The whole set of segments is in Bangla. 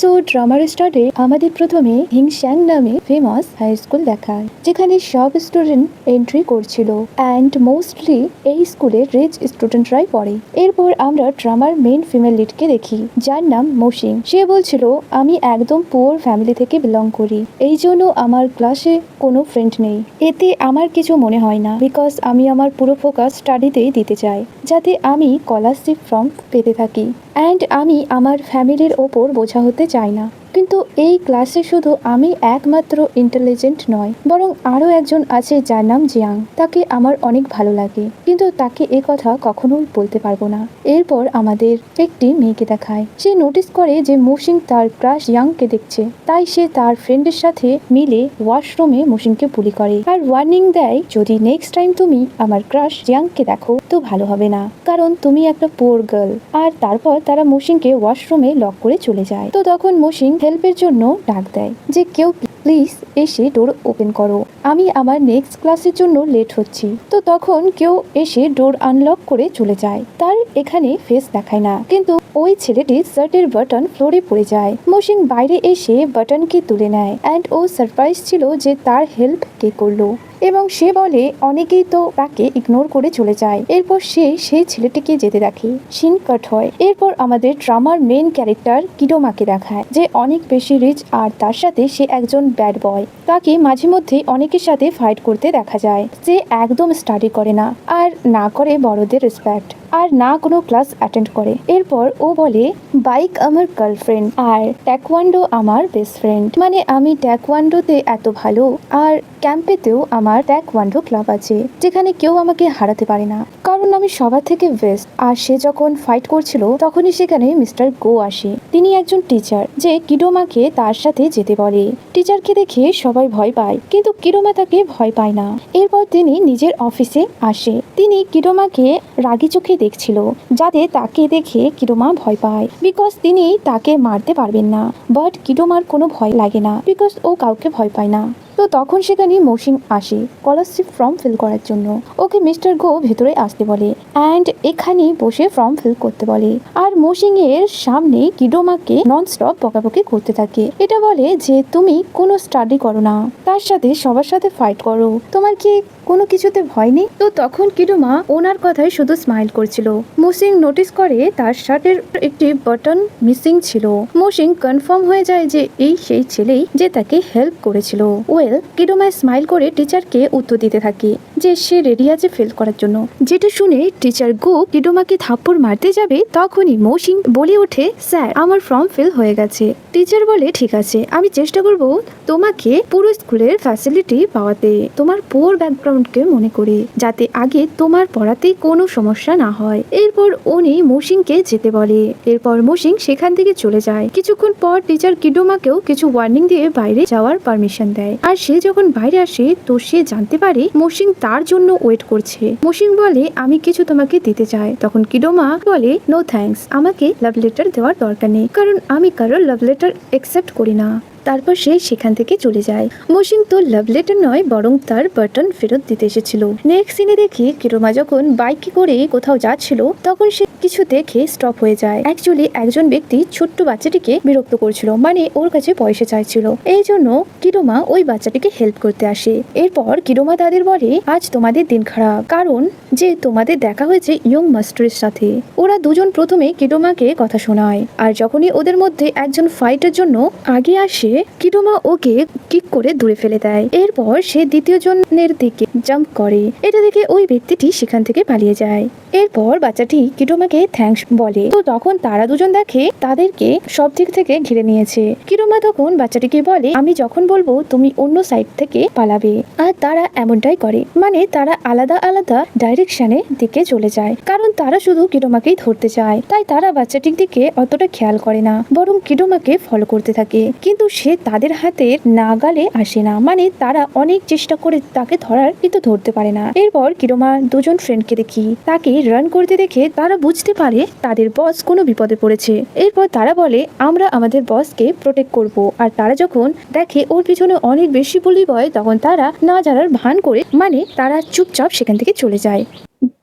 সো ড্রামার স্টার্টে আমাদের প্রথমে হিংশ্যাং নামে ফেমাস হাই স্কুল দেখায়, যেখানে সব স্টুডেন্ট এন্ট্রি করছিল অ্যান্ড মোস্টলি এই স্কুলে রিচ স্টুডেন্টরাই পড়ে। এরপর আমরা ড্রামার মেন ফিমেল লিডকে দেখি, যার নাম মৌসিং সে বলছিল, আমি একদম পুয়ার ফ্যামিলি থেকে বিলং করি, এই জন্য আমার ক্লাসে কোনো ফ্রেন্ড নেই। এতে আমার কিছু মনে হয় না বিকজ আমি আমার পুরো ফোকাস স্টাডিতেই দিতে চাই, যাতে আমি স্কলারশিপ ফর্ম পেতে থাকি। অ্যান্ড আমি আমার ফ্যামিলির ওপর বোঝা হতে চাই না। কিন্তু এই ক্লাসে শুধু আমি একমাত্র ইন্টেলিজেন্ট নয়, বরং আরও একজন আছে যার নাম জিয়াং। তাকে আমার অনেক ভালো লাগে, কিন্তু তাকে এ কথা কখনোই বলতে পারব না। এরপর আমাদের একটি মেয়েকে দেখায়। সে নোটিস করে যে মুসিং তার ক্রাশ জিয়াংকে দেখছে। তাই সে তার ফ্রেন্ডের সাথে মিলে ওয়াশরুমে মুসিংকে বুলি করে। আর ওয়ার্নিং দেয়, যদি নেক্সট টাইম তুমি আমার ক্রাশ জিয়াংকে দেখো, তো ভালো হবে না। কারণ তুমি একটা পোর গার্ল আর তারপর তারা মুসিংকে ওয়াশরুমে লক করে চলে যায়। তো তখন মুসিং হেল্পের জন্য ডাক দেয় যে, কেউ প্লিজ এসে ডোর ওপেন করো। আমি আমার নেক্সট ক্লাসের জন্য লেট হচ্ছি। তো তখন কেউ এসে ডোর আনলক করে চলে যায়। তার এখানে ফেস দেখায় না। কিন্তু ওই ছেলেটি শার্টের বাটন ফ্লোরে পড়ে যায়। মোশিন বাইরে এসে বাটনকে তুলে নেয়। অ্যান্ড ও সারপ্রাইজ ছিল যে, তার হেল্প কে করল। এবং সে বলে, অনেকেই তো তাকে ইগনোর করে চলে যায়। এরপর সে সেই ছেলেটিকে যেতে দেখে। সিন কাট হয়। এরপর আমাদের ড্রামার মেন ক্যারেক্টার কিডোমাকে দেখায়, যে অনেক বেশি রিচ আর তার সাথে সে একজন ব্যাড বয় তাকে মাঝে মধ্যে অনেকের সাথে ফাইট করতে দেখা যায় সে একদম স্টাডি করে না। আর না করে বড়দের রেসপেক্ট আর না কোনো ক্লাস অ্যাটেন্ড করে। এরপর ও বলে, বাইক আমার গার্লফ্রেন্ড আর ট্যাকওয়ান্ডো আমার বেস্ট ফ্রেন্ড। মানে আমি ট্যাকওয়ান্ডোতে এত ভালো, আর ক্যাম্পেতেও আমার ট্যাকওয়ান্ডো ক্লাব আছে, যেখানে কেউ আমাকে হারাতে পারে না। কারণ আমি সবার থেকে বেস্ট আর সে যখন ফাইট করছিল, তখনই সেখানে মিস্টার গো আসে। তিনি একজন টিচার যে কিডোমাকে তার সাথে যেতে বলে। টিচারকে দেখে সবাই ভয় পায়, কিন্তু কিডোমা তাকে ভয় পায় না। এরপর তিনি নিজের অফিসে আসে। তিনি কিডোমাকে রাগি চোখে দেখছিল, যাতে তাকে দেখে কিডোমা ভয় পায়। বিকজ তিনি তাকে মারতে পারবেন না বাট কিডোমার কোনো ভয় লাগে না বিকজ ও কাউকে ভয় পায় না। তো তখন সেখানে মৌসিং আসে স্কলারশিপ ফর্ম ফিল করার জন্য। ওকে মিস্টার গো ভেতরে আসতে বলে অ্যান্ড এখানে বসে ফর্ম ফিল করতে বলে। আর মৌসিং এর সামনে কিডোমাকে নন স্টপ বকাবকি করতে থাকে। এটা বলে যে, তুমি কোনো স্টাডি করো না। তার সাথে সবার সাথে ফাইট করো। তোমার কি কোনো কিছুতে ভয় নেই। তো তখন কিডোমা ওনার কথায় শুধু স্মাইল করছিল। মোসিং নোটিস করে তার শার্টের একটি বাটন মিসিং ছিল। মোসিং কনফার্ম হয়ে যায় যে এই সেই ছেলেই যে তাকে হেল্প করেছিল। ওয়েল কিডোমা স্মাইল করে টিচারকে উত্তর দিতে থাকে যে সে রেডি আছে ফেল করার জন্য। যেটা শুনে টিচার গো কিডোমাকে থাপ্পড় মারতে যাবে তখনই মৌসিং বলে ওঠে, স্যার, আমার ফর্ম ফিল হয়ে গেছে। টিচার বলে, ঠিক আছে, আমি চেষ্টা করব তোমাকে পুরো স্কুলের ফ্যাসিলিটি পাওয়াতে। তোমার পুয়ার ব্যাকগ্রাউন্ডকে মনে করে, যাতে আগে তোমার পড়াতে কোনো সমস্যা না হয়। এরপর উনি মৌসিংকে যেতে বলে। এরপর মৌসিং সেখান থেকে চলে যায়। কিছুক্ষণ পর টিচার কিডোমাকেও কিছু ওয়ার্নিং দিয়ে বাইরে যাওয়ার পারমিশন দেয়। আর সে যখন বাইরে আসে, তো সে জানতে পারে মৌসিং তার জন্য ওয়েট করছে। মৌসিং বলে, আমি কিছু তোমাকে দিতে চাই। তখন কিডোমা বলে নো থ্যাঙ্কস আমাকে লাভ লেটার দেওয়ার দরকার নেই। কারণ আমি কারোর লাভ লেটার একসেপ্ট করি না। তারপর সে সেখান থেকে চলে যায়। মসিং তো লাভ লেটার নয়, বরং তার বাটন ফেরত দিতে এসেছিল। নেক্সট সিনে দেখি কিরোমা যখন বাইকে করে কোথাও যাচ্ছিল, তখন সে কিছু দেখে স্টপ হয়ে যায়। অ্যাকচুয়ালি একজন ব্যক্তি ছোট্ট বাচ্চাটিকে বিরক্ত করছিল মানে ওর কাছে পয়সা চাইছিল। এই জন্য কিরোমা ওই বাচ্চাটিকে হেল্প করতে আসে। এরপর কিরোমা তাদের বলে, আজ তোমাদের দিন খারাপ। কারণ যে তোমাদের দেখা হয়েছে ইয়ং মাস্টারের সাথে। ওরা দুজন প্রথমে কিডোমাকে কথা শোনায়। আর যখনই ওদের মধ্যে একজন ফাইটের জন্য আগে আসে কিডোমা ওকে কিক করে দূরে ফেলে দেয়। এরপর সে দ্বিতীয় জনের দিকে জাম্প করে। এটা দেখে ওই ব্যক্তিটি সেখান থেকে পালিয়ে যায়। এরপর বাচ্চাটি কিডোমাকে থ্যাঙ্কস বলে। তো তখন তারা দুজন দেখে তাদেরকে সব দিক থেকে ঘিরে নিয়েছে। কিডোমা তখন বাচ্চাটিকে বলে, আমি যখন বলব, তুমি অন্য সাইড থেকে পালাবে। আর তারা এমনটাই করে। মানে তারা আলাদা আলাদা ডাইরেকশনে দিকে চলে যায়। কারণ তারা শুধু কিডোমাকেই ধরতে চায়। তাই তারা বাচ্চাটির দিকে অতটা খেয়াল করে না। বরং কিডোমাকে ফলো করতে থাকে। কিন্তু সে তাদের হাতের নাগালে আসে না। মানে তারা অনেক চেষ্টা করে তাকে ধরার, কিন্তু ধরতে পারে না। এরপর কিডোমা দুজন ফ্রেন্ডকে দেখি। তাকে রান করতে দেখে তারা বুঝতে পারে তাদের বস কোনো বিপদে পড়েছে। এরপর তারা বলে, আমরা আমাদের বসকে প্রোটেক্ট করব। আর তারা যখন দেখে ওর পিছনে অনেক বেশি বলি বয়, তখন তারা না জানার ভান করে মানে তারা চুপচাপ সেখান থেকে চলে যায়।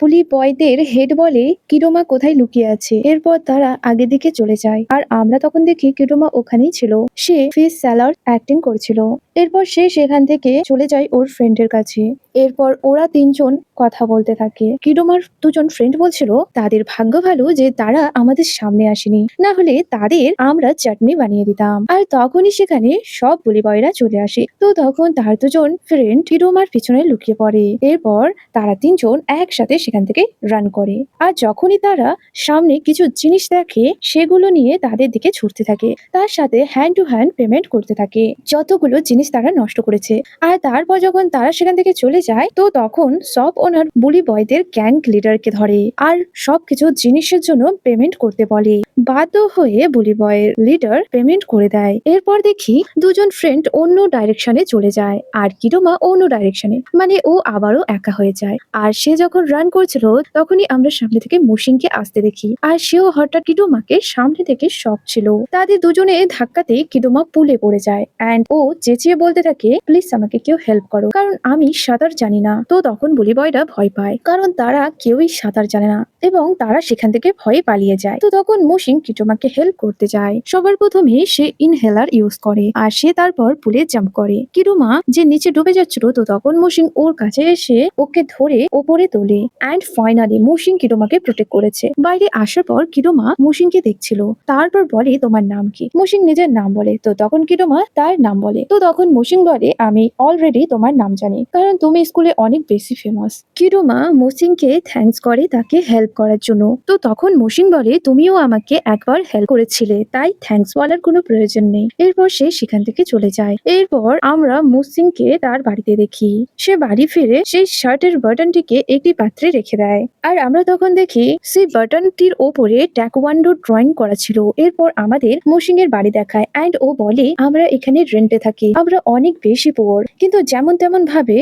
পুলি বয়দের হেড বলে কিরোমা কোথায় লুকিয়ে আছে? এরপর তারা আগে দিকে চলে যায়। আর আমরা তখন দেখি কিরোমা ওখানেই ছিল। সে ফিস স্যালার অ্যাক্টিং করছিল। এরপর সে সেখান থেকে চলে যায় ওর ফ্রেন্ডের কাছে। এরপর ওরা তিনজন কথা বলতে থাকে। কিরোমার দুজন ফ্রেন্ড বলছিল, তাদের ভাগ্য ভালো যে তারা আমাদের সামনে আসেনি। না হলে তাদের আমরা চাটনি বানিয়ে দিতাম। আর তখনই সেখানে সব বুলি বয়রা চলে আসে। তো তখন তার দুজন ফ্রেন্ড কিরোমার পিছনে লুকিয়ে পড়ে। এরপর তারা তিনজন একসাথে সেখান থেকে রান করে। আর যখনই তারা সামনে কিছু জিনিস দেখে, সেগুলো নিয়ে তাদের দিকে ছুটতে থাকে। তার সাথে হ্যান্ড টু হ্যান্ড পেমেন্ট করতে থাকে। যতগুলো জিনিস তারা নষ্ট করেছে। আর তারপর যখন তারা সেখান থেকে চলে যায়, তো তখন সব ওনার বুলি বয়দের গ্যাং লিডারকে ধরে আর সবকিছু জিনিসের জন্য পেমেন্ট করতে বলে। বাধ্য হয়ে বুলি বয়ের লিডার পেমেন্ট করে দেয়। এরপর দেখি দুজন ফ্রেন্ড অন্য ডাইরেকশনে চলে যায় আর কিরোমা অন্য ডাইরেকশনে মানে ও আবারও একা হয়ে যায়। আর সে যখন রান করছিল, তখনই আমরা সামনে থেকে মুশিনকে আসতে দেখি আর সেও হঠাৎ কিডোমাকে সামনে থেকে শক ছিল। তাদের দুজনে ধাক্কাতে কিডোমা পুলে পড়ে যায়। অ্যান্ড ও চেঁচিয়ে বলতে থাকে প্লিজ আমাকে কেউ হেল্প করো। কারণ আমি সাঁতার জানি না। তো তখন বুলি বয়রা ভয় পায়, কারণ তারা কেউই সাঁতার জানে না এবং তারা সেখান থেকে ভয়ে পালিয়ে যায়। তো তখন মুশিন কিটোমাকে হেল্প করতে যায়। সবার প্রথমে সে ইনহেলার ইউজ করে আর সে তারপর পুলে জাম্প করে। কিরুমা যে নিচে ডুবে যাচ্ছিল, তো তখন মুশিং ওর কাছে এসে ওকে ধরে ওপরে তোলে অ্যান্ড ফাইনালি মুশিং কিরোমাকে প্রোটেক্ট করেছে। বাইরে আসার পর কিরোমা মুশিংকে দেখছিল। তারপর বলে, তোমার নাম কি? মুশিং নিজের নাম বলে। তো তখন কিরোমা তার নাম বলে। তো তখন মুশিং বলে, আমি অলরেডি তোমার নাম জানি। কারণ তুমি স্কুলে অনেক বেশি ফেমাস কিরোমা মুসিংকে থ্যাঙ্কস করে তাকে হেল্প করার জন্য। তো তখন মুশিং বলে, তুমিও আমাকে একবার হেল্প করেছিলে, তাই থ্যাঙ্কস বলার কোনো প্রয়োজন নেই। এরপর সে সেখান থেকে চলে যায়। এরপর আমরা মুসিংকে তার বাড়িতে দেখি। সে বাড়ি ফিরে সেই শার্টের বাটনটিকে একটি পাত্রে রেখে দেয়। আর আমরা তখন দেখি, সেই বাটনটির ওপরে ট্যাকওয়ান্ডো ড্রয়িং করা ছিল। এরপর আমাদের মুসিং এর বাড়ি দেখায় অ্যান্ড ও বলে, আমরা এখানে রেন্টে থাকি। আমরা অনেক বেশি পুয়ার কিন্তু যেমন তেমন ভাবে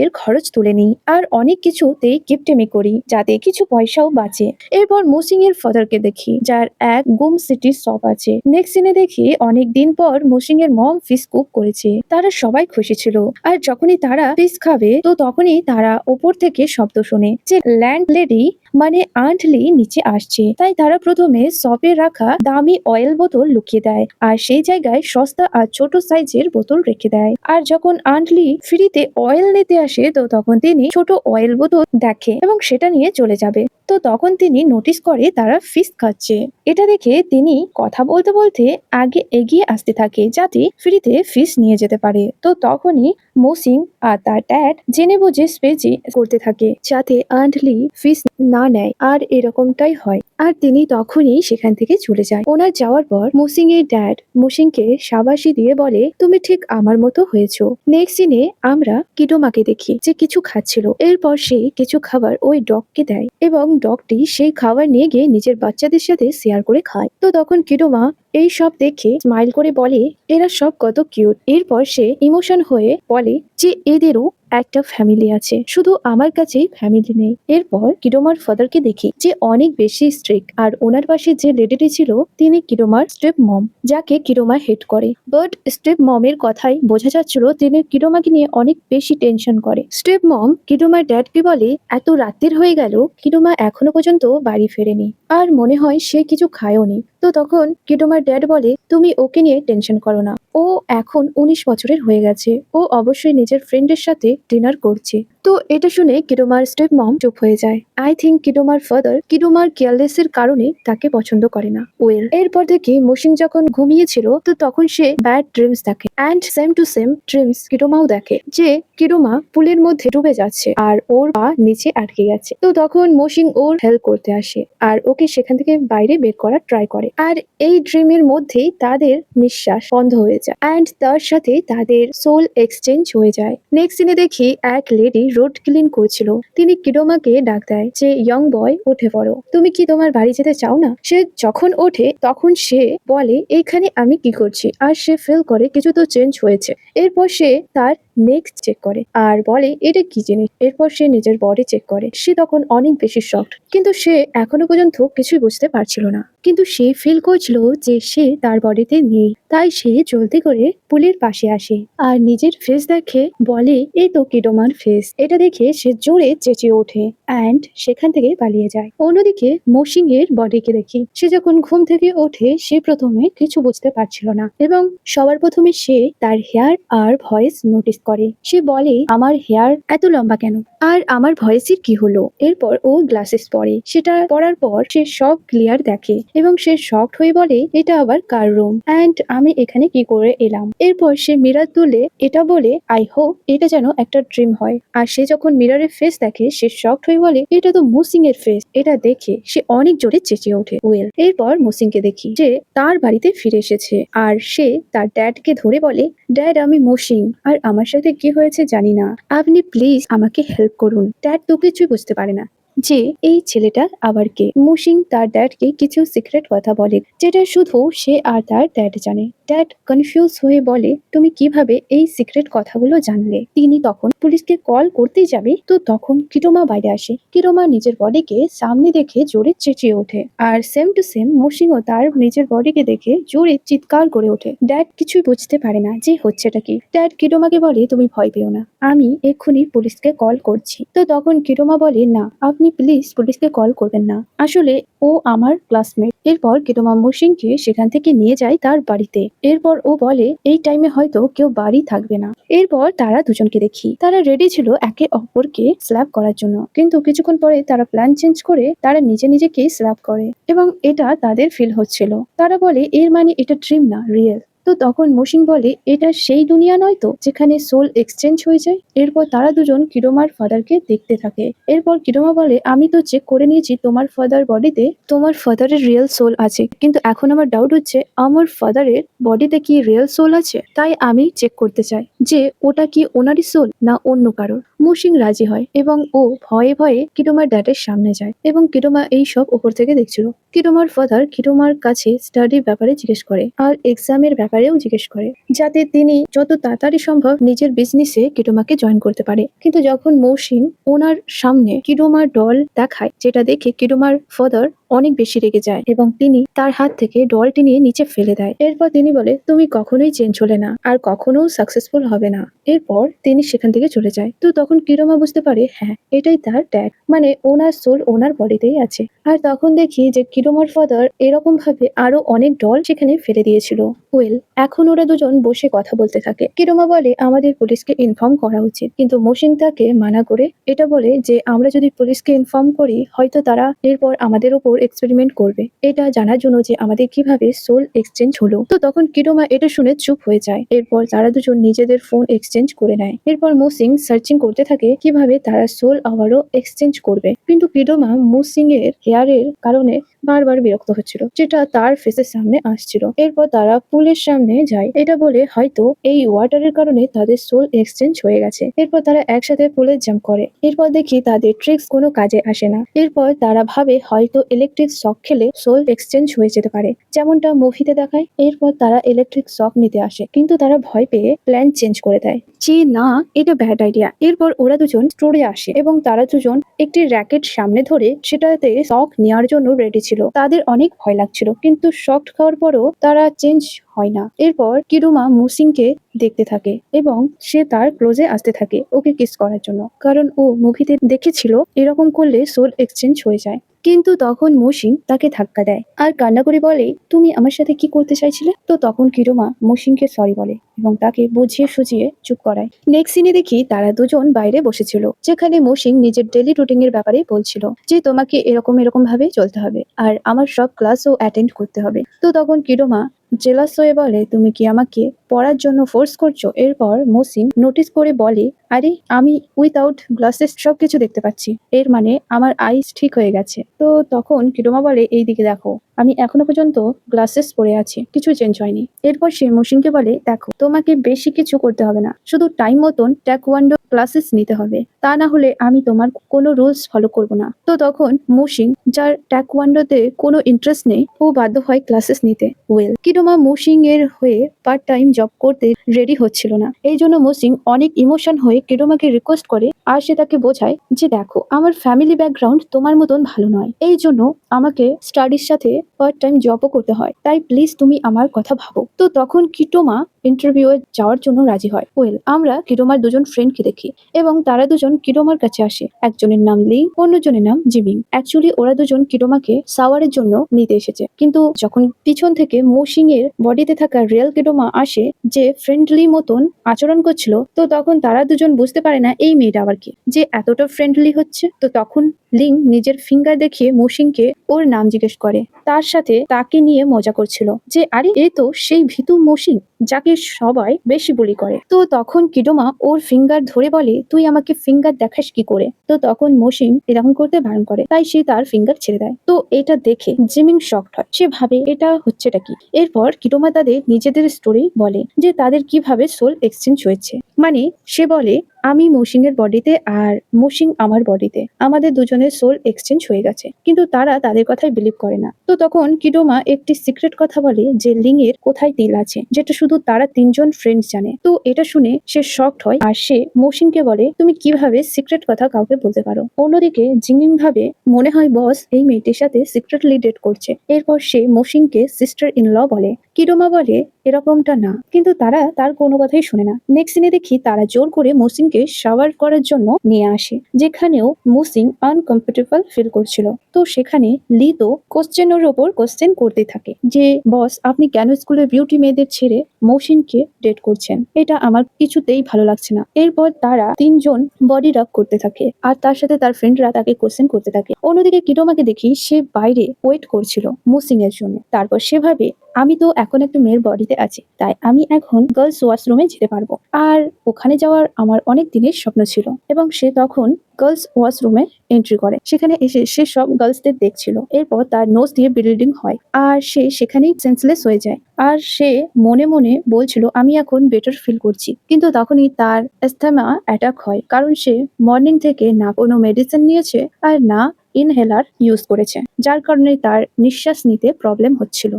নিজের খরচ তুলে নিই আর অনেক কিছুতে কিপটেমি করি যাতে কিছু পয়সাও বাঁচে। এরপর মুসিং এর ফাদারকে দেখি, যার এক গুম সিটি শপ আছে। নেক্সট সিনে দেখি অনেক দিন পর মুসিং এর মম ফিস কুক করেছে। তারা সবাই খুশি ছিল আর যখনই তারা ফিস খাবে, তো তখনই তারা ওপর থেকে শব্দ শোনে যে ল্যান্ড লেডি মানে আন্টলি নিচে আসছে। তাই তারা প্রথমে শপে রাখা দামি অয়েল বোতল লুকিয়ে দেয় আর সেই জায়গায় সস্তা আর ছোট সাইজের বোতল রেখে দেয়। আর যখন আন্টলি ফ্রিতে অয়েল নিতে আসে তো তখন তিনি ছোট অয়েল বোতল দেখে এবং সেটা নিয়ে চলে যাবে। তো তখন তিনি নোটিস করে তারা ফিস খাচ্ছে। এটা দেখে তিনি কথা বলতে বলতে আগে এগিয়ে আসতে থাকে যাতে ফ্রিতে ফিস নিয়ে যেতে পারে। তো তখনই মৌসিং আর তার ড্যাড জেনে বুঝে স্পেজি করতে থাকে যাতে আন্টলি ফিস না নেয়। আর এরকমটাই হয়। আর তিনি তখনই সেখান থেকে চলে যায়। ওনার যাওয়ার পর মুসিং এর ড্যাড মুসিংকে সাবাসি দিয়ে বলে, তুমি ঠিক আমার মতো হয়েছো। নেক্সট সিনে আমরা কিডোমাকে দেখি। যে কিছু খাচ্ছিল। এরপর সে কিছু খাবার ওই ডগকে দেয় এবং ডগটি সেই খাবার নিয়ে গিয়ে নিজের বাচ্চাদের সাথে শেয়ার করে খায়। তো তখন কিডোমা এই সব দেখে স্মাইল করে বলে, এরা সব কত কিউট এরপর সে ইমোশন হয়ে বলে যে, এদেরও একটা ফ্যামিলি আছে। শুধু আমার কাছেই ফ্যামিলি নেই। এরপর কিডোমার ফাদারকে দেখি যে অনেক বেশি স্ট্রিক্ট আর ওনার পাশে যে লেডিটি ছিল, তিনি কিডোমার স্টেপ মম যাকে কিডোমা হেড করে। বাট স্টেপ মমের কথাই বোঝা যাচ্ছিল, তিনি কিডোমাকে নিয়ে অনেক বেশি টেনশন করে। স্টেপ মম কিডোমার ড্যাডকে বলে, এত রাত্রির হয়ে গেল, কিডোমা এখনও পর্যন্ত বাড়ি ফেরেনি। আর মনে হয় সে কিছু খায়ওনি তো তখন কিডোমার ড্যাড বলে, তুমি ওকে নিয়ে টেনশন করো না। ও এখন উনিশ বছরের হয়ে গেছে। ও অবশ্যই নিজের ফ্রেন্ডের সাথে ডিনার করছে। তো এটা শুনে কিডোমার স্টেপ মম চুপ হয়ে যায়। আই থিঙ্ক কিডোমার ফাদার কিডোমার কেয়ারলেস এর কারণে তাকে পছন্দ করে না। ওয়েল এরপর থেকে মুশিং যখন ঘুমিয়েছিল, তো তখন সে ব্যাড ড্রিমস দেখে। And same to same dreams কিডোমাও দেখে, যে কিডোমা পুলের মধ্যে ডুবে যাচ্ছে আর ওর পা নিচে আটকে গেছে। তো তখন মশিং ওর হেল্প করতে আসে আর ওকে সেখান থেকে বাইরে বের করার ট্রাই করে। আর এই ড্রিমের মধ্যেই তাদের নিঃশ্বাস বন্ধ হয়ে যায়। অ্যান্ড তার সাথে তাদের সোল এক্সচেঞ্জ হয়ে যায়। নেক্সট দিনে দেখি এক লেডি রোড ক্লিন করছিল। তিনি কিডোমাকে ডাক দেয় যে, ইয়ং বয়, উঠে পড়ো। তুমি কি তোমার বাড়ি যেতে চাও না? সে যখন ওঠে, তখন সে বলে, এইখানে আমি কি করছি? আর সে ফিল করে, কিছু তো চেঞ্জ হয়েছে। এরপর সে তার নেক্সট চেক করে আর বলে, এটা কি জিনিস? এরপর সে নিজের বডি চেক করে। সে তখন অনেক বেশি শক্ট কিন্তু সে এখনও পর্যন্ত কিছুই বুঝতে পারছিল না। কিন্তু সে ফিল করছিল যে সে তার বডিতে নেই। তাই সে জলদি করে পুলের পাশে আসে আর নিজের ফেস দেখে বলে, এই তো কিডোমার ফেস এটা দেখে সে জোরে চেঁচিয়ে ওঠে অ্যান্ড সেখান থেকে পালিয়ে যায়। অন্যদিকে মৌসিং এর বডিকে দেখি সে যখন ঘুম থেকে ওঠে, সে প্রথমে কিছু বুঝতে পারছিল না এবং সবার প্রথমে সে তার হেয়ার আর ভয়েস নোটিস করে। সে বলে, আমার হেয়ার এত লম্বা কেন? আর আমার ভয়েসের কি হলো? এরপর ও গ্লাসেস পরে। সেটা পরার পর সে সব ক্লিয়ার দেখে। এবং সে শকড হয়ে বলে, এটা আবার কার রুম অ্যান্ড আমি এখানে কি করে এলাম? এরপর সে মিরার তুলে এটা বলে আই হোপ এটা যেন একটা ড্রিম হয়। আর সে যখন মিরারের ফেস দেখে, সে শকড হয়ে বলে, এটা তো মুসিং এর ফেস এটা দেখে সে অনেক জোরে চেঁচিয়ে ওঠে। ওয়েল এরপর মুসিংকে দেখি যে তার বাড়িতে ফিরে এসেছে। আর সে তার ড্যাডকে ধরে বলে ড্যাড আমি মসিং আর আমার সাথে কি হয়েছে জানি না। আপনি প্লিজ আমাকে হেল্প করুন। ড্যাড তো কিছুই বুঝতে পারে না। যে এই ছেলেটা আবার কে? মুসিং তার ড্যাডকে কিছু সিক্রেট কথা বলে, যেটা শুধু সে আর তার ড্যাড জানে। ড্যাড কনফিউজ হয়ে বলে, তুমি কীভাবে এই সিক্রেট কথাগুলো জানলে? তিনি তখন পুলিশকে কল করতেই যাবে, তো তখন কিটোমা বাইরে আসে। কিটোমা নিজের বডিকে সামনে দেখে জোরে চেঁচিয়ে ওঠে, আর সেম টু সেম মসিংও তার নিজের বডিকে দেখে জোরে চিৎকার করে ওঠে। ড্যাড কিছুই বুঝতে পারে না যে হচ্ছেটা কি। ড্যাড কিটোমাকে বলে, তুমি ভয় পেও না। আমি এক্ষুনি পুলিশকে কল করছি। তো তখন কিটোমা বলে, না, আপনি প্লিজ পুলিশকে কল করবেন না। আসলে ও আমার ক্লাসমেট এরপর কিটোমা মসিংকে সেখান থেকে নিয়ে যায় তার বাড়িতে। এরপর ও বলে, এই টাইমে হয়তো কেউ বাড়ি থাকবে না। এরপর তারা দুজনকে দেখি। তারা রেডি ছিল একে অপরকে স্ল্যাপ করার জন্য। কিন্তু কিছুক্ষণ পরে তারা প্ল্যান চেঞ্জ করে তারা নিজে নিজেকে স্ল্যাপ করে। এবং এটা তাদের ফিল হচ্ছিল। তারা বলে, এর মানে এটা ড্রিম না রিয়েল তো তখন মসিং বলে, এটা সেই দুনিয়া নয় তো, যেখানে সোল এক্সচেঞ্জ হয়ে যায়? এরপর তারা দুজন কিরোমার ফাদারকে দেখতে থাকে। এরপর কিরোমা বলে, আমি তো চেক করে নিয়েছি তোমার ফাদার বডিতে তোমার ফাদারের রিয়েল সোল আছে। কিন্তু এখন আমার ডাউট হচ্ছে, আমার ফাদারের বডিতে কি রিয়েল সোল আছে? তাই আমি চেক করতে চাই যে ওটা কি ওনারই সোল না অন্য কারোর? মুসিং রাজি হয় এবং ও ভয়ে ভয়ে কিরোমার ড্যাডের সামনে যায় এবং কিরোমা এই সব ওপর থেকে দেখছিল। কিরোমার ফাদার কিরোমার কাছে স্টাডির ব্যাপারে জিজ্ঞেস করে আর এক্সামের ব্যাপারেও জিজ্ঞেস করে, যাতে তিনি যত তাড়াতাড়ি সম্ভব নিজের বিজনেসে কিরোমাকে জয়েন করতে পারে। কিন্তু যখন মৌসিন ওনার সামনে কিরোমার ডল দেখায়, যেটা দেখে কিরোমার ফাদার অনেক বেশি রেগে যায় এবং তিনি তার হাত থেকে ডলটি নিয়ে নিচে ফেলে দেয়। এরপর তিনি বলে, তুমি কখনোই চেঞ্জ হলে না, আর কখনো সাকসেসফুল হবে না। এরপর তিনি সেখান থেকে চলে যায়। তো তখন কিরোমা বুঝতে পারে হ্যাঁ এটাই তার ট্যাগ মানে ওনার সোল ওনার বডিতেই আছে। আর তখন দেখি যে কিরোমার ফাদার এরকম ভাবে আরও অনেক ডল সেখানে ফেলে দিয়েছিল। ওয়েল এখন ওরা দুজন বসে কথা বলতে থাকে। কিরোমা বলে, আমাদের পুলিশকে ইনফর্ম করা উচিত। কিন্তু মসিন তাকে মানা করে এটা বলে যে, আমরা যদি পুলিশকে ইনফর্ম করি, হয়তো তারা এরপর আমাদের উপর এক্সপেরিমেন্ট করবে। এটা জানার জন্য যে, আমাদের কীভাবে সোল এক্সচেঞ্জ হলো? তো তখন কিরোমা এটা শুনে চুপ হয়ে যায়। এরপর তারা দুজন নিজেদের ফোন এক্সচেঞ্জ করে নেয়। এরপর মোসিং সার্চিং করতে থাকে কীভাবে তারা সোল আবারও এক্সচেঞ্জ করবে। কিন্তু পিডোমা মুসিং এর হেয়ারের কারণে বারবার বিরক্ত হচ্ছিল, যেটা তার ফেসের সামনে আসছিল। এরপর তারা পুলের সামনে যায়। এটা বলে হয়তো এই ওয়াটারের কারণে তাদের সোল এক্সচেঞ্জ হয়ে গেছে। এরপর তারা একসাথে পুলে জাম্প করে। এরপর দেখি তাদের ট্রিক্স কোনো কাজে আসে না। এরপর তারা ভাবে হয়তো ইলেকট্রিক শক খেলে সোল এক্সচেঞ্জ হয়ে যেতে পারে। যেমনটা মুভিতে দেখায়, এরপর তারা ইলেকট্রিক শক নিতে আসে। কিন্তু তারা ভয় পেয়ে প্ল্যান চেঞ্জ করে দেয়। যে না, এটা ব্যাড আইডিয়া। এরপর ওরা দুজন স্টোরে আসে এবং তারা দুজন একটি র্যাকেট সামনে ধরে সেটাতে শক নেওয়ার জন্য রেডি ছিল। তাদের অনেক ভয় লাগছিল, কিন্তু শক খাওয়ার পরও তারা চেঞ্জ হয় না। এরপর কিরুমা মুসিংকে দেখতে থাকে এবং সে তার ক্লোজে আসতে থাকে, ওকে কিস করার জন্য। কারণ ও মুভিতে দেখেছিল, এরকম করলে সোল এক্সচেঞ্জ হয়ে যায়। কিন্তু তখন মসিং তাকে ধাক্কা দেয়। আর কান্না করে বলে, তুমি আমার সাথে কি করতে চাইছিলে? তো তখন কিরোমা মসিংকে সরি বলে এবং তাকে বুঝিয়ে সুঝিয়ে চুপ করায়। নেক্সট সিনে দেখি তারা দুজন বাইরে বসেছিল, যেখানে মসিং নিজের ডেলি রুটিন এর ব্যাপারে বলছিল যে, তোমাকে এরকম এরকম ভাবে চলতে হবে, আর আমার সব ক্লাস ও অ্যাটেন্ড করতে হবে। তো তখন কিরোমা জেলাস হয়ে বলে, তুমি কি আমাকে পড়ার জন্য ফোর্স করছ? এরপর মসিন নোটিস করে বলে, আরে, আমি উইথাউট গ্লাসেস সব কিছু দেখতে পাচ্ছি। এর মানে আমার আইস ঠিক হয়ে গেছে। তো তখন কিরোমা বলে এই দিকে দেখো, আমি এখনও পর্যন্ত গ্লাসেস পরে আছি, কিছু চেঞ্জ হয়নি। এরপর সে মসিনকে বলে, দেখো, তোমাকে বেশি কিছু করতে হবে না। শুধু টাইম মতন ট্যাকওয়ান্ডো ক্লাসেস নিতে হবে। তা না হলে আমি তোমার কোনো রুলস ফলো করব না। তো তখন মুশিং, যার ট্যাকওয়ান্ডোতে কোনো ইন্টারেস্ট নেই, ও বাধ্য হয় ক্লাসেস নিতে। ওয়েল কিডোমা মুশিং এর হয়ে পার্ট টাইম জব করতে রেডি হচ্ছিল না। এই জন্য মুসিং অনেক ইমোশন হয়ে কিডোমাকে রিকোয়েস্ট করে, আর সে তাকে বোঝায় যে দেখো, আমার ফ্যামিলি ব্যাকগ্রাউন্ড তোমার মতন ভালো নয়। এই জন্য আমাকে স্টাডির সাথে পার্ট টাইম জবও করতে হয়। তাই প্লিজ তুমি আমার কথা ভাবো। তো তখন কিটোমা ইন্টারভিউ যাওয়ার জন্য রাজি হয়। ওয়েল আমরা কিডোমার দুজন ফ্রেন্ডকে দেখি এবং তারা দুজন কিডোমার কাছে আসে। একজনের নাম লি অন্যজনের নাম জিমিং অ্যাকচুয়ালি ওরা দুজন কিডোমাকে সাওয়ারের জন্য নিতে এসেছে। কিন্তু যখন পিছন থেকে মৌসিং এর বডিতে থাকা রিয়েল কিডোমা আসে, যে ফ্রেন্ডলি মতন আচরণ করছিল, তো তখন তারা দুজন বুঝতে পারে না এই মেয়েটা আবার কি। যে এতটা ফ্রেন্ডলি হচ্ছে, তো তখন লিং নিজের ফিঙ্গার দেখিয়ে মৌসিংকে ওর নাম জিজ্ঞেস করে। তার সাথে তাকে নিয়ে মজা করছিল যে, আরে, এ তো সেই ভীতু মৌসিং যাকে সবাই বেশি বলি করে। তো তখন কিডোমা ওর ফিঙ্গার ধরে বলে, তুই আমাকে ফিঙ্গার দেখাস কি করে? তো তখন মৌসিং এরকম করতে বারণ করে। তাই সে তার ফিঙ্গার ছেড়ে দেয়। তো এটা দেখে জিমিং শকড হয়। সে ভাবে, এটা হচ্ছেটা কি? এরপর কিডোমা তাদের নিজেদের স্টোরি বলে যে, তাদের কীভাবে সোল এক্সচেঞ্জ হয়েছে। মানে সে বলে আমি মৌসিং এর বডিতে আর মৌসিং আমার বডিতে। আমাদের দুজনের সোল এক্সচেঞ্জ হয়ে গেছে। কিন্তু তারা তাদের কথাই বিলিভ করে না। তো তখন কিডোমা একটি সিক্রেট কথা বলে যে লিং এর কোথায় তিল আছে, যেটা শুধু তারা তিনজন ফ্রেন্ডস জানে। তো এটা শুনে সে শকড হয় আর সে মৌসিংকে বলে, তুমি কীভাবে সিক্রেট কথা কাউকে বলতে পারো? অন্যদিকে জিনিং ভাবে মনে হয়, বস, এই মেয়েটির সাথে সিক্রেটলি ডেট করছে। এরপর সে মৌসিংকে সিস্টার ইন ল বলে। কিডোমা বলে, এরকমটা না। কিন্তু তারা তার কোনো কথাই শুনে না। নেক্সট সিনে দেখি তারা জোর করে মৌসিংকে শাওয়ার করার জন্য নিয়ে আসে, যেখানেও মুসিং আনকমফোর্টেবল ফিল করছিল। তো সেখানে লি তো কোশ্চেনের ওপর কোশ্চেন করতে থাকে যে বস আপনি কেন স্কুলের বিউটি মেয়েদের ছেড়ে মৌসিনকে ডেট করছেন? এটা আমার কিছুতেই ভালো লাগছে না। এরপর তারা তিনজন বডি রাব করতে থাকে আর তার সাথে তার ফ্রেন্ডরা তাকে কোশ্চেন করতে থাকে। অন্যদিকে কিটোমাকে দেখি সে বাইরে ওয়েট করছিল মুসিং এর জন্য। তারপর সেভাবে আমি তো এখন একটা মেয়ের বডিতে আছি, তাই আমি এখন গার্লস ওয়াশরুমে যেতে পারব। আর ওখানে যাওয়ার আমার অনেক দিনের স্বপ্ন ছিল এবং সে তখন গার্লস ওয়াশরুমে এন্ট্রি করে। সেখানে এসে সে সব গার্লসদের দেখছিল। এরপর তার নোজ দিয়ে ব্লিডিং হয় আর সে সেখানেই সেন্সলেস হয়ে যায়। আর সে মনে মনে বলছিল, আমি এখন বেটার ফিল করছি। কিন্তু তখনই তার এস্থেমা অ্যাটাক হয়, কারণ সে মর্নিং থেকে না কোনো মেডিসিন নিয়েছে আর না ইনহেলার ইউজ করেছে, যার কারণে তার নিঃশ্বাস নিতে প্রবলেম হচ্ছিল।